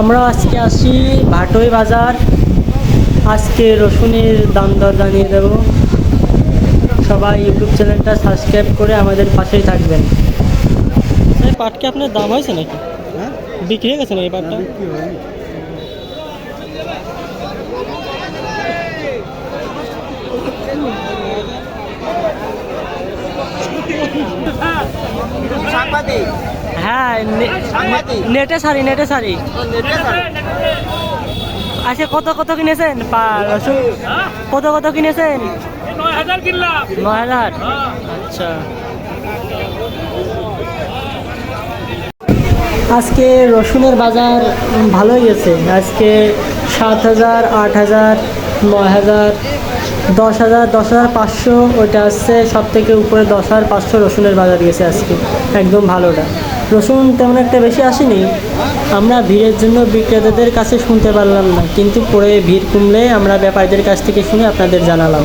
আমরা আজকে আসি ভাটই বাজার। আজকে রসুনের দাম দর জানিয়ে দেব। সবাই ইউটিউব চ্যানেলটা সাবস্ক্রাইব করে আমাদের পাশেই থাকবেন। এই পাটকে আপনার দাম হয়েছে নাকি? হ্যাঁ? বিক্রি হয়ে গেছে না এই পাটটা? হ্যাঁ নেটে নেটে আচ্ছা কত কত কিনেছেন? কত কত কিনেছেন? নয় হাজার। কিনলাম নয় হাজার আচ্ছা। আজকে রসুনের বাজার ভালোই গেছে আজকে সাত হাজার আট হাজার নয় হাজার। দশ হাজার দশ হাজার পাঁচশো, ওইটা আসছে সব থেকে উপরে দশ হাজার পাঁচশো রসুনের বাজার গেছে আজকে। একদম ভালোটা রসুন তেমন একটা বেশি আসেনি। আমরা ভিড়ের জন্য বিক্রেতাদের কাছে শুনতে পারলাম না, কিন্তু পরে ভিড় কমলে আমরা ব্যাপারীদের কাছ থেকে শুনে আপনাদের জানালাম।